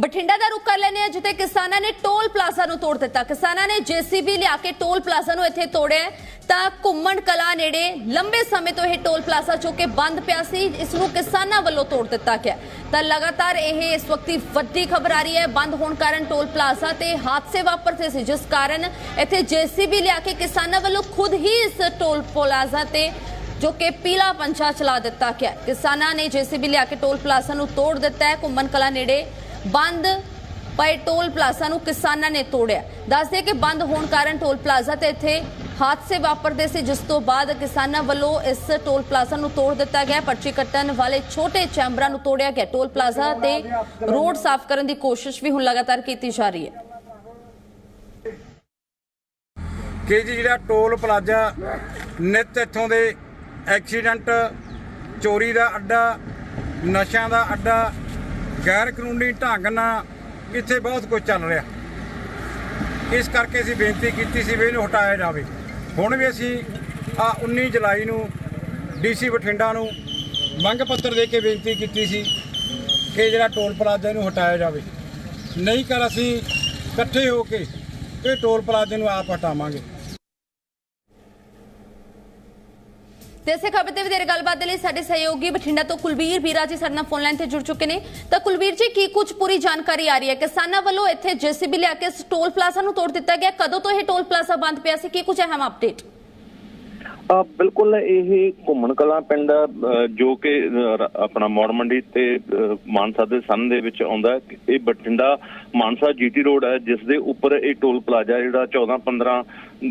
ਬਠਿੰਡਾ ਦਾ ਰੁੱਖ ਕਰ ਲੈਂਦੇ ਆ ਜਿੱਥੇ ਕਿਸਾਨਾਂ ਨੇ ਟੋਲ ਪਲਾਜ਼ਾ ਨੂੰ ਤੋੜ ਦਿੱਤਾ। ਕਿਸਾਨਾਂ ਨੇ ਜੀਸੀਬੀ ਲਿਆ ਕੇ ਟੋਲ ਪਲਾਜ਼ਾ ਨੂੰ ਇੱਥੇ ਤੋੜਿਆ ਤਾਂ ਘੁੰਮਣ ਕਲਾ ਨੇੜੇ ਲੰਬੇ ਸਮੇਂ ਤੋਂ ਇਹ ਟੋਲ ਪਲਾਜ਼ਾ ਜੋ ਕਿ ਬੰਦ ਪਿਆ ਸੀ, ਇਸ ਨੂੰ ਕਿਸਾਨਾਂ ਵੱਲੋਂ ਤੋੜ ਦਿੱਤਾ ਗਿਆ ਤਾਂ ਲਗਾਤਾਰ ਇਹ ਇਸ ਵਕਤ ਵੱਡੀ ਖਬਰ ਆ ਰਹੀ ਹੈ, ਬੰਦ ਹੋਣ ਕਾਰਨ ਟੋਲ ਪਲਾਜ਼ਾ ਤੇ ਹਾਦਸੇ ਵਾਪਰਦੇ ਸੀ, ਜਿਸ ਕਾਰਨ ਇੱਥੇ ਜੀਸੀਬੀ ਲਿਆ ਕੇ ਕਿਸਾਨਾਂ ਵੱਲੋਂ ਖੁਦ ਹੀ ਇਸ ਟੋਲ ਪਲਾਜ਼ਾ ਤੇ ਜੋ ਕਿ ਪੀਲਾ ਪੰਛਾ ਚਲਾ ਦਿੱਤਾ ਗਿਆ ਕਿਸਾਨਾਂ ਨੇ ਜੀਸੀਬੀ ਲਿਆ ਕੇ ਟੋਲ ਪਲਾਜ਼ਾ ਨੂੰ ਤੋੜ ਦਿੱਤਾ ਹੈ। ਘੁੰਮਣ ਕਲਾ ਨੇੜੇ ਬੰਦ ਪਏ ਟੋਲ ਪਲਾਜ਼ਾ ਨੂੰ ਕਿਸਾਨਾਂ ਨੇ ਤੋੜਿਆ। ਦੱਸਦੇ ਕਿ ਬੰਦ ਹੋਣ ਕਾਰਨ ਟੋਲ ਪਲਾਜ਼ਾ ਤੇ ਇੱਥੇ ਹਾਦਸੇ ਵਾਪਰਦੇ ਸੀ, ਜਿਸ ਤੋਂ ਬਾਅਦ ਕਿਸਾਨਾਂ ਵੱਲੋਂ ਇਸ ਟੋਲ ਪਲਾਜ਼ਾ ਨੂੰ ਤੋੜ ਦਿੱਤਾ ਗਿਆ। ਪਰਚੀ ਕੱਟਣ ਵਾਲੇ ਛੋਟੇ ਚੈਂਬਰਾਂ ਨੂੰ ਤੋੜਿਆ ਗਿਆ। ਟੋਲ ਪਲਾਜ਼ਾ ਤੇ ਰੋਡ ਸਾਫ਼ ਕਰਨ ਦੀ ਕੋਸ਼ਿਸ਼ ਵੀ ਹੁਣ ਲਗਾਤਾਰ ਕੀਤੀ ਜਾ ਰਹੀ ਹੈ। ਕਿ ਜੀ ਜਿਹੜਾ ਟੋਲ ਪਲਾਜ਼ਾ ਨਿਤ ਇੱਥੋਂ ਦੇ ਐਕਸੀਡੈਂਟ, ਚੋਰੀ ਦਾ ਅੱਡਾ, ਨਸ਼ਿਆਂ ਦਾ ਅੱਡਾ ਗੈਰ ਕਾਨੂੰਨੀ ਢੰਗ ਨਾਲ ਇੱਥੇ ਬਹੁਤ ਕੁਝ ਚੱਲ ਰਿਹਾ। ਇਸ ਕਰਕੇ ਅਸੀਂ ਬੇਨਤੀ ਕੀਤੀ ਸੀ ਵੀ ਇਹਨੂੰ ਹਟਾਇਆ ਜਾਵੇ। ਹੁਣ ਵੀ ਅਸੀਂ ਆ 19 ਜੁਲਾਈ ਨੂੰ ਡੀਸੀ ਬਠਿੰਡਾ ਨੂੰ ਮੰਗ ਪੱਤਰ ਦੇ ਕੇ ਬੇਨਤੀ ਕੀਤੀ ਸੀ ਕਿ ਜਿਹੜਾ ਟੋਲ ਪਲਾਜ਼ਾ ਇਹਨੂੰ ਹਟਾਇਆ ਜਾਵੇ। ਨਹੀਂ ਕਰ ਅਸੀਂ ਇਕੱਠੇ ਹੋ ਕੇ ਇਹ ਟੋਲ ਪਲਾਜ਼ੇ ਨੂੰ ਆਪ ਹਟਾਵਾਂਗੇ। ਤੇ ਇਸੇ ਖਬਰ ਤੇ ਵਧੇਰੇ ਗੱਲਬਾਤ ਦੇ ਲਈ ਸਾਡੇ ਸਹਿਯੋਗੀ ਬਠਿੰਡਾ ਤੋਂ ਕੁਲਵੀਰ ਵੀਰਾ ਜੀ ਸਾਡੇ ਨਾਲ ਫੋਨ ਲਾਈਨ ਤੇ ਜੁੜ ਚੁੱਕੇ ਨੇ। ਤਾਂ ਕੁਲਵੀਰ ਜੀ, ਕੀ ਕੁਝ ਪੂਰੀ ਜਾਣਕਾਰੀ ਆ ਰਹੀ ਹੈ? ਕਿਸਾਨਾਂ ਵੱਲੋਂ ਇੱਥੇ ਜੀਸੀਬੀ ਲਿਆ ਕੇ ਟੋਲ ਪਲਾਜ਼ਾ ਨੂੰ ਤੋੜ ਦਿੱਤਾ ਗਿਆ। ਕਦੋਂ ਤੋਂ ਇਹ ਟੋਲ ਪਲਾਜ਼ਾ ਬੰਦ ਪਿਆ ਸੀ? ਕੀ ਕੁਝ ਅਹਿਮ ਅਪਡੇਟ ਬਿਲਕੁਲ ਇਹ ਘੁੰਮਣ ਕਲਾਂ ਪਿੰਡ ਜੋ ਕਿ ਆਪਣਾ ਮੌੜ ਮੰਡੀ ਤੇ ਮਾਨਸਾ ਦੇ ਸੰਨ ਦੇ ਵਿੱਚ ਆਉਂਦਾ ਇਹ ਬਠਿੰਡਾ ਮਾਨਸਾ ਜੀਟੀ ਰੋਡ ਹੈ, ਜਿਸ ਦੇ ਉੱਪਰ ਇਹ ਟੋਲ ਪਲਾਜ਼ਾ ਜਿਹੜਾ 14 15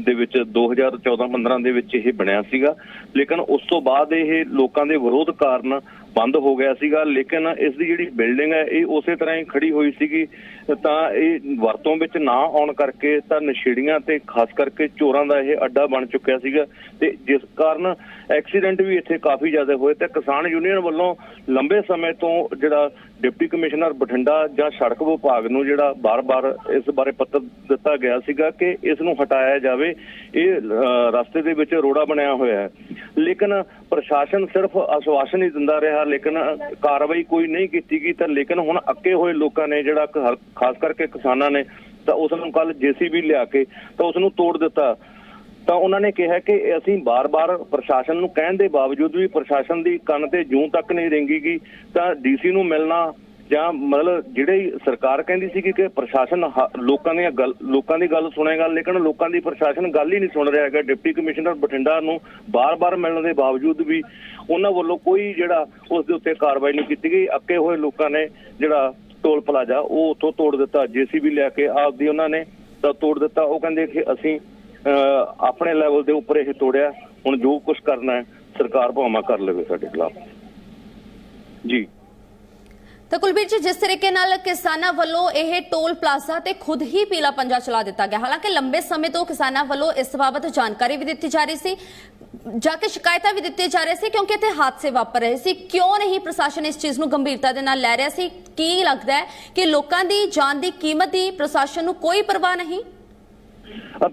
ਦੇ ਵਿੱਚ 2014 15 ਦੇ ਵਿੱਚ ਇਹ ਬਣਿਆ ਸੀਗਾ। ਲੇਕਿਨ ਉਸ ਤੋਂ ਬਾਅਦ ਇਹ ਲੋਕਾਂ ਦੇ ਵਿਰੋਧ ਕਾਰਨ ਬੰਦ ਹੋ ਗਿਆ ਸੀਗਾ, ਲੇਕਿਨ ਇਸ ਦੀ ਜਿਹੜੀ ਬਿਲਡਿੰਗ ਹੈ, ਇਹ ਉਸੇ ਤਰ੍ਹਾਂ ਹੀ ਖੜੀ ਹੋਈ ਸੀਗੀ। ਤਾਂ ਇਹ ਵਰਤੋਂ ਵਿੱਚ ਨਾ ਆਉਣ ਕਰਕੇ ਤਾਂ ਨਸ਼ੇੜੀਆਂ ਤੇ ਖਾਸ ਕਰਕੇ ਚੋਰਾਂ ਦਾ ਇਹ ਅੱਡਾ ਬਣ ਚੁੱਕਿਆ ਸੀਗਾ। ਤੇ ਜਿਸ ਕਾਰਨ ਐਕਸੀਡੈਂਟ ਵੀ ਇੱਥੇ ਕਾਫੀ ਜ਼ਿਆਦਾ ਹੋਏ। ਤੇ ਕਿਸਾਨ ਯੂਨੀਅਨ ਵੱਲੋਂ ਲੰਬੇ ਸਮੇਂ ਤੋਂ ਜਿਹੜਾ ਡਿਪਟੀ ਕਮਿਸ਼ਨਰ ਬਠਿੰਡਾ ਜਾਂ ਸੜਕ ਵਿਭਾਗ ਨੂੰ ਜਿਹੜਾ ਬਾਰ-ਬਾਰ ਇਸ ਬਾਰੇ ਪੱਤਰ ਦਿੱਤਾ ਗਿਆ ਸੀਗਾ ਕਿ ਇਸ ਨੂੰ ਹਟਾਇਆ ਜਾਵੇ। ਇਹ ਰਸਤੇ ਦੇ ਵਿੱਚ ਰੋੜਾ ਬਣਿਆ ਹੋਇਆ ਹੈ। ਲੇਕਿਨ ਪ੍ਰਸ਼ਾਸਨ ਸਿਰਫ ਆਸ਼ਵਾਸਨ ਹੀ ਦਿੰਦਾ ਰਿਹਾ, ਲੇਕਿਨ ਕਾਰਵਾਈ ਕੋਈ ਨਹੀਂ ਕੀਤੀ ਗਈ ਤਾਂ ਲੇਕਿਨ ਹੁਣ ਅੱਕੇ ਹੋਏ ਲੋਕਾਂ ਨੇ ਜਿਹੜਾ ਖਾਸ ਕਰਕੇ ਕਿਸਾਨਾਂ ਨੇ, ਤਾਂ ਉਸ ਨੂੰ ਕੱਲ ਜੀਸੀਬੀ ਲਿਆ ਕੇ ਤਾਂ ਉਸ ਨੂੰ ਤੋੜ ਦਿੱਤਾ। ਤਾਂ ਉਹਨਾਂ ਨੇ ਕਿਹਾ ਕਿ ਅਸੀਂ ਬਾਰ-ਬਾਰ ਪ੍ਰਸ਼ਾਸਨ ਨੂੰ ਕਹਿਣ ਦੇ ਬਾਵਜੂਦ ਵੀ ਪ੍ਰਸ਼ਾਸਨ ਦੀ ਕੰਨ ਤੇ ਜੂੰ ਤੱਕ ਨਹੀਂ ਰਿੰਗੀ ਗਈ, ਤਾਂ ਡੀਸੀ ਨੂੰ ਮਿਲਣਾ ਜਾਂ ਮਤਲਬ ਜਿਹੜੇ ਸਰਕਾਰ ਕਹਿੰਦੀ ਸੀ ਕਿ ਪ੍ਰਸ਼ਾਸਨ ਲੋਕਾਂ ਦੀਆਂ ਗੱਲ ਲੋਕਾਂ ਦੀ ਗੱਲ ਸੁਣੇਗਾ ਲੇਕਿਨ ਲੋਕਾਂ ਦੀ ਪ੍ਰਸ਼ਾਸਨ ਗੱਲ ਹੀ ਨਹੀਂ ਸੁਣ ਰਿਹਾ ਹੈਗਾ। ਡਿਪਟੀ ਕਮਿਸ਼ਨਰ ਬਠਿੰਡਾ ਨੂੰ ਬਾਰ-ਬਾਰ ਮਿਲਣ ਦੇ ਬਾਵਜੂਦ ਵੀ ਉਹਨਾਂ ਵੱਲੋਂ ਕੋਈ ਜਿਹੜਾ ਉਸ ਦੇ ਉੱਤੇ ਕਾਰਵਾਈ ਨਹੀਂ ਕੀਤੀ ਗਈ। ਅੱਕੇ ਹੋਏ ਲੋਕਾਂ ਨੇ ਜਿਹੜਾ ਟੋਲ ਪਲਾਜ਼ਾ ਉਹ ਉੱਥੋਂ ਤੋੜ ਦਿੱਤਾ। ਜੀਸੀਬੀ ਲੈ ਕੇ ਆਪਦੀ ਉਹਨਾਂ ਨੇ ਤਾਂ ਤੋੜ ਦਿੱਤਾ। ਉਹ ਕਹਿੰਦੇ ਕਿ ਅਸੀਂ ਅਹ, ਆਪਣੇ ਲੈਵਲ ਦੇ ਉੱਪਰ ਇਹ ਤੋੜਿਆ। ਹੁਣ ਜੋ ਕੁਝ ਕਰਨਾ ਹੈ ਸਰਕਾਰ ਭਾਵੇਂ ਕਰ ਲਵੇ ਸਾਡੇ ਖਿਲਾਫ। ਜੀ। ਤਾਂ ਕੁਲਬੀਰ ਜੀ, ਜਿਸ ਤਰੀਕੇ ਨਾਲ ਕਿਸਾਨਾਂ ਵੱਲੋਂ ਇਹ ਟੋਲ ਪਲਾਜ਼ਾ ਤੇ ਖੁਦ ਹੀ ਪੀਲਾ ਪੰਜਾ ਚਲਾ ਦਿੱਤਾ ਗਿਆ, ਹਾਲਾਂਕਿ ਲੰਬੇ ਸਮੇਂ ਤੋਂ ਕਿਸਾਨਾਂ ਵੱਲੋਂ ਇਸ ਬਾਬਤ ਜਾਣਕਾਰੀ ਵੀ ਦਿੱਤੀ ਜਾ ਰਹੀ ਸੀ, ਜਾ ਕੇ ਸ਼ਿਕਾਇਤਾਂ ਵੀ ਦਿੱਤੀਆਂ ਜਾ ਰਹੀਆਂ ਸੀ, ਕਿਉਂਕਿ ਇੱਥੇ ਹਾਦਸੇ ਵਾਪਰ ਰਹੇ ਸੀ। ਕਿਉਂ ਨਹੀਂ ਪ੍ਰਸ਼ਾਸਨ ਇਸ ਚੀਜ਼ ਨੂੰ ਗੰਭੀਰਤਾ ਦੇ ਨਾਲ ਲੈ ਰਿਹਾ ਸੀ? ਕੀ ਲੱਗਦਾ ਹੈ ਕਿ ਲੋਕਾਂ ਦੀ ਜਾਨ ਦੀ ਕੀਮਤ ਦੀ ਪ੍ਰਸ਼ਾਸਨ ਨੂੰ ਕੋਈ ਪਰਵਾਹ ਨਹੀਂ?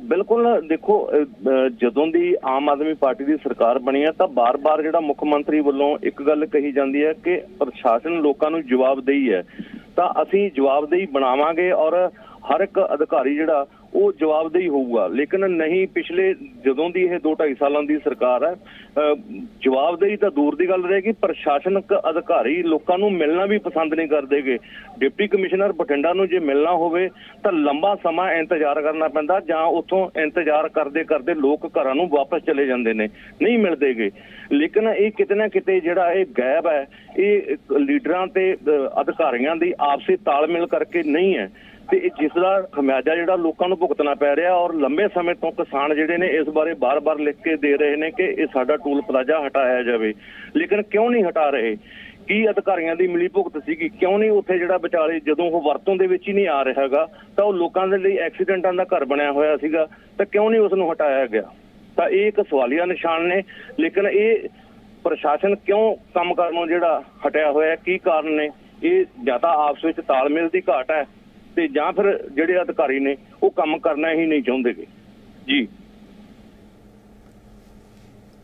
ਬਿਲਕੁਲ ਦੇਖੋ ਅ, ਜਦੋਂ ਦੀ ਆਮ ਆਦਮੀ ਪਾਰਟੀ ਦੀ ਸਰਕਾਰ ਬਣੀ ਹੈ ਤਾਂ ਬਾਰ-ਬਾਰ ਜਿਹੜਾ ਮੁੱਖ ਮੰਤਰੀ ਵੱਲੋਂ ਇੱਕ ਗੱਲ ਕਹੀ ਜਾਂਦੀ ਹੈ ਕਿ ਪ੍ਰਸ਼ਾਸਨ ਲੋਕਾਂ ਨੂੰ ਜਵਾਬਦੇਹੀ ਹੈ। ਤਾਂ ਅਸੀਂ ਜਵਾਬਦੇਹੀ ਬਣਾਵਾਂਗੇ ਔਰ ਹਰ ਇੱਕ ਅਧਿਕਾਰੀ ਜਿਹੜਾ ਉਹ ਜਵਾਬਦੇਹੀ ਹੋਊਗਾ। ਲੇਕਿਨ ਨਹੀਂ ਪਿਛਲੇ ਜਦੋਂ ਦੀ ਇਹ 2.5 ਸਾਲਾਂ ਦੀ ਸਰਕਾਰ ਹੈ ਅ, ਜਵਾਬਦੇਹੀ ਤਾਂ ਦੂਰ ਦੀ ਗੱਲ ਰਹੇਗੀ ਪ੍ਰਸ਼ਾਸਨਿਕ ਅਧਿਕਾਰੀ ਲੋਕਾਂ ਨੂੰ ਮਿਲਣਾ ਵੀ ਪਸੰਦ ਨਹੀਂ ਕਰਦੇਗੇ। ਡਿਪਟੀ ਕਮਿਸ਼ਨਰ ਬਠਿੰਡਾ ਨੂੰ ਜੇ ਮਿਲਣਾ ਹੋਵੇ ਤਾਂ ਲੰਬਾ ਸਮਾਂ ਇੰਤਜ਼ਾਰ ਕਰਨਾ ਪੈਂਦਾ ਜਾਂ ਉੱਥੋਂ ਇੰਤਜ਼ਾਰ ਕਰਦੇ ਕਰਦੇ ਲੋਕ ਘਰਾਂ ਨੂੰ ਵਾਪਸ ਚਲੇ ਜਾਂਦੇ ਨੇ। ਨਹੀਂ ਮਿਲਦੇਗੇ। ਲੇਕਿਨ ਇਹ ਕਿਤੇ ਨਾ ਕਿਤੇ ਜਿਹੜਾ ਇਹ ਗੈਪ ਹੈ ਇਹ ਲੀਡਰਾਂ ਤੇ ਅਧਿਕਾਰੀਆਂ ਦੀ ਆਪਸੀ ਤਾਲਮੇਲ ਕਰਕੇ ਨਹੀਂ ਹੈ। ਤੇ ਜਿਸ ਦਾ ਖਮਿਆਜਾ ਜਿਹੜਾ ਲੋਕਾਂ ਨੂੰ ਭੁਗਤਣਾ ਪੈ ਰਿਹਾ ਔਰ ਲੰਬੇ ਸਮੇਂ ਤੋਂ ਕਿਸਾਨ ਜਿਹੜੇ ਨੇ ਇਸ ਬਾਰੇ ਬਾਰ-ਬਾਰ ਲਿਖ ਕੇ ਦੇ ਰਹੇ ਨੇ ਕਿ ਇਹ ਸਾਡਾ ਟੂਲ ਪਲਾਜ਼ਾ ਹਟਾਇਆ ਜਾਵੇ। ਲੇਕਿਨ ਕਿਉਂ ਨਹੀਂ ਹਟਾ ਰਹੇ? ਕੀ ਅਧਿਕਾਰੀਆਂ ਦੀ ਮਿਲੀ ਭੁਗਤ ਸੀਗੀ? ਕਿਉਂ ਨਹੀਂ ਉੱਥੇ ਜਿਹੜਾ ਵਿਚਾਲੇ ਜਦੋਂ ਉਹ ਵਰਤੋਂ ਦੇ ਵਿੱਚ ਹੀ ਨਹੀਂ ਆ ਰਿਹਾ ਹੈਗਾ, ਤਾਂ ਉਹ ਲੋਕਾਂ ਦੇ ਲਈ ਐਕਸੀਡੈਂਟਾਂ ਦਾ ਘਰ ਬਣਿਆ ਹੋਇਆ ਸੀਗਾ, ਤਾਂ ਕਿਉਂ ਨਹੀਂ ਉਸ ਨੂੰ ਹਟਾਇਆ ਗਿਆ? ਤਾਂ ਇਹ ਇੱਕ ਸਵਾਲੀਆ ਨਿਸ਼ਾਨ ਨੇ, ਲੇਕਿਨ ਇਹ ਪ੍ਰਸ਼ਾਸਨ ਕਿਉਂ ਕੰਮ ਕਰਨੋਂ ਜਿਹੜਾ ਹਟਿਆ ਹੋਇਆ? ਕੀ ਕਾਰਨ ਨੇ? ਇਹ ਜਾਂ ਤਾਂ ਆਪਸ ਵਿੱਚ ਤਾਲਮੇਲ ਦੀ ਘਾਟ ਹੈ ਤੇ ਜਾਂ ਫਿਰ ਜਿਹੜੇ ਅਧਿਕਾਰੀ ਨੇ, ਉਹ ਕੰਮ ਕਰਨਾ ਹੀ ਨਹੀਂ ਚਾਹੁੰਦੇਗੇ। ਜੀ।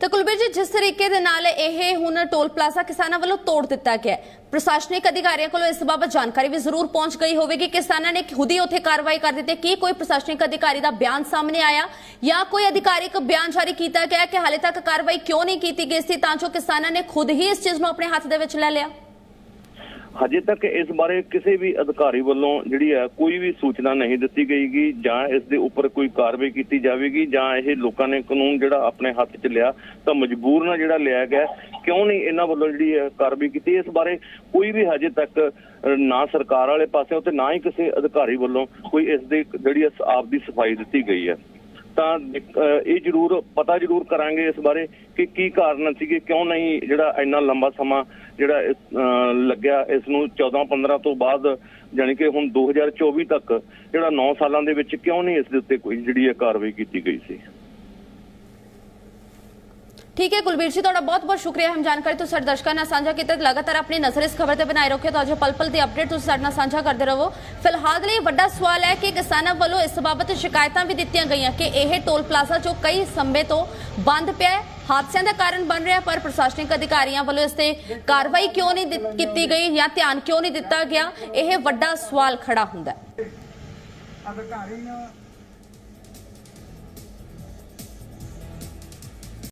ਤਾਂ ਕੁਲਬੀਰ ਜੀ, ਜਿਸ ਤਰੀਕੇ ਦੇ ਨਾਲ ਇਹ ਹੁਣ ਟੋਲ ਪਲਾਜ਼ਾ ਕਿਸਾਨਾਂ ਵੱਲੋਂ ਤੋੜ ਦਿੱਤਾ ਗਿਆ ਪ੍ਰਸ਼ਾਸਨਿਕ ਅਧਿਕਾਰੀਆਂ ਕੋਲੋਂ ਇਸ ਬਾਬਤ ਜਾਣਕਾਰੀ ਵੀ ਜ਼ਰੂਰ ਪਹੁੰਚ ਗਈ ਹੋਵੇਗੀ। ਕਿਸਾਨਾਂ ਨੇ ਖੁਦ ਹੀ ਉੱਥੇ ਕਾਰਵਾਈ ਕਰ ਦਿੱਤੀ ਕੀ ਕੋਈ ਪ੍ਰਸ਼ਾਸਨਿਕ ਅਧਿਕਾਰੀ ਦਾ ਬਿਆਨ ਸਾਹਮਣੇ ਆਇਆ ਜਾਂ ਕੋਈ ਅਧਿਕਾਰਿਕ ਬਿਆਨ ਜਾਰੀ ਕੀਤਾ ਗਿਆ ਕਿ ਹਾਲੇ ਤੱਕ ਕਾਰਵਾਈ ਕਿਉਂ ਨਹੀਂ ਕੀਤੀ ਗਈ ਸੀ, ਤਾਂ ਜੋ ਕਿਸਾਨਾਂ ਨੇ ਖੁਦ ਹੀ ਇਸ ਚੀਜ਼ ਨੂੰ ਆਪਣੇ ਹੱਥ ਦੇ ਵਿੱਚ ਲੈ ਲਿਆ? ਹਜੇ ਤੱਕ ਇਸ ਬਾਰੇ ਕਿਸੇ ਵੀ ਅਧਿਕਾਰੀ ਵੱਲੋਂ ਜਿਹੜੀ ਹੈ ਕੋਈ ਵੀ ਸੂਚਨਾ ਨਹੀਂ ਦਿੱਤੀ ਗਈਗੀ ਜਾਂ ਇਸ ਦੇ ਉੱਪਰ ਕੋਈ ਕਾਰਵਾਈ ਕੀਤੀ ਜਾਵੇਗੀ ਜਾਂ ਇਹ ਲੋਕਾਂ ਨੇ ਕਾਨੂੰਨ ਜਿਹੜਾ ਆਪਣੇ ਹੱਥ 'ਚ ਲਿਆ ਤਾਂ ਮਜਬੂਰ ਨਾਲ ਜਿਹੜਾ ਲਿਆ ਗਿਆ ਕਿਉਂ ਨਹੀਂ ਇਹਨਾਂ ਵੱਲੋਂ ਜਿਹੜੀ ਹੈ ਕਾਰਵਾਈ ਕੀਤੀ? ਇਸ ਬਾਰੇ ਕੋਈ ਵੀ ਹਜੇ ਤੱਕ ਨਾ ਸਰਕਾਰ ਵਾਲੇ ਪਾਸਿਓਂ ਤੇ ਨਾ ਹੀ ਕਿਸੇ ਅਧਿਕਾਰੀ ਵੱਲੋਂ ਕੋਈ ਇਸ ਦੇ ਜਿਹੜੀ ਹੈ ਆਪ ਦੀ ਸਫ਼ਾਈ ਦਿੱਤੀ ਗਈ ਹੈ। ਤਾਂ ਇਹ ਜ਼ਰੂਰ ਪਤਾ ਜ਼ਰੂਰ ਕਰਾਂਗੇ ਇਸ ਬਾਰੇ ਕਿ ਕੀ ਕਾਰਨ ਸੀਗੇ ਕਿਉਂ ਨਹੀਂ ਜਿਹੜਾ ਇੰਨਾ ਲੰਬਾ ਸਮਾਂ ਜਿਹੜਾ ਇਸ, ਲੱਗਿਆ ਇਸ ਨੂੰ 14 15 ਤੋਂ ਬਾਅਦ ਯਾਨੀ ਕਿ ਹੁਣ 2024 ਤੱਕ ਜਿਹੜਾ 9 ਸਾਲਾਂ ਦੇ ਵਿੱਚ ਕਿਉਂ ਨਹੀਂ ਇਸ ਦੇ ਉੱਤੇ ਕੋਈ ਜਿਹੜੀ ਹੈ ਕਾਰਵਾਈ ਕੀਤੀ ਗਈ ਸੀ? ਠੀਕ ਹੈ, ਕੁਲਬੀਰ ਜੀ, ਤੁਹਾਡਾ ਬਹੁਤ ਬਹੁਤ ਸ਼ੁਕਰੀਆ ਹਮ ਜਾਣਕਾਰੀ ਤੁਸੀਂ ਸਾਡੇ ਦਰਸ਼ਕਾਂ ਨਾਲ ਸਾਂਝਾ ਕੀਤਾ ਲਗਾਤਾਰ ਆਪਣੀ ਨਜ਼ਰ ਇਸ ਖਬਰ ਤੇ ਬਣਾਏ ਰੱਖਿਓ ਤਾਂ ਜੋ ਪਲ ਪਲ ਦੀ ਅਪਡੇਟ ਤੁਸੀਂ ਸਾਡੇ ਨਾਲ ਸਾਂਝਾ ਕਰਦੇ ਰਹੋ। ਫਿਲਹਾਲ ਲਈ ਵੱਡਾ ਸਵਾਲ ਹੈ ਕਿ ਕਿਸਾਨਾਂ ਵੱਲੋਂ ਇਸ ਬਾਬਤ ਸ਼ਿਕਾਇਤਾਂ ਵੀ ਦਿੱਤੀਆਂ ਗਈਆਂ ਕਿ ਇਹ ਟੋਲ ਪਲਾਜ਼ਾ ਜੋ ਕਈ ਸਮੇਂ ਤੋਂ ਬੰਦ ਪਿਆ ਹੈ, ਹਾਦਸਿਆਂ ਦਾ ਕਾਰਨ ਬਣ ਰਿਹਾ ਪਰ ਪ੍ਰਸ਼ਾਸਨਿਕ ਅਧਿਕਾਰੀਆਂ ਵੱਲੋਂ ਇਸ ਤੇ ਕਾਰਵਾਈ ਕਿਉਂ ਨਹੀਂ ਕੀਤੀ ਗਈ ਜਾਂ ਧਿਆਨ ਕਿਉਂ ਨਹੀਂ ਦਿੱਤਾ ਗਿਆ? ਇਹ ਵੱਡਾ ਸਵਾਲ ਖੜਾ ਹੁੰਦਾ ਹੈ। ਅਧਿਕਾਰੀ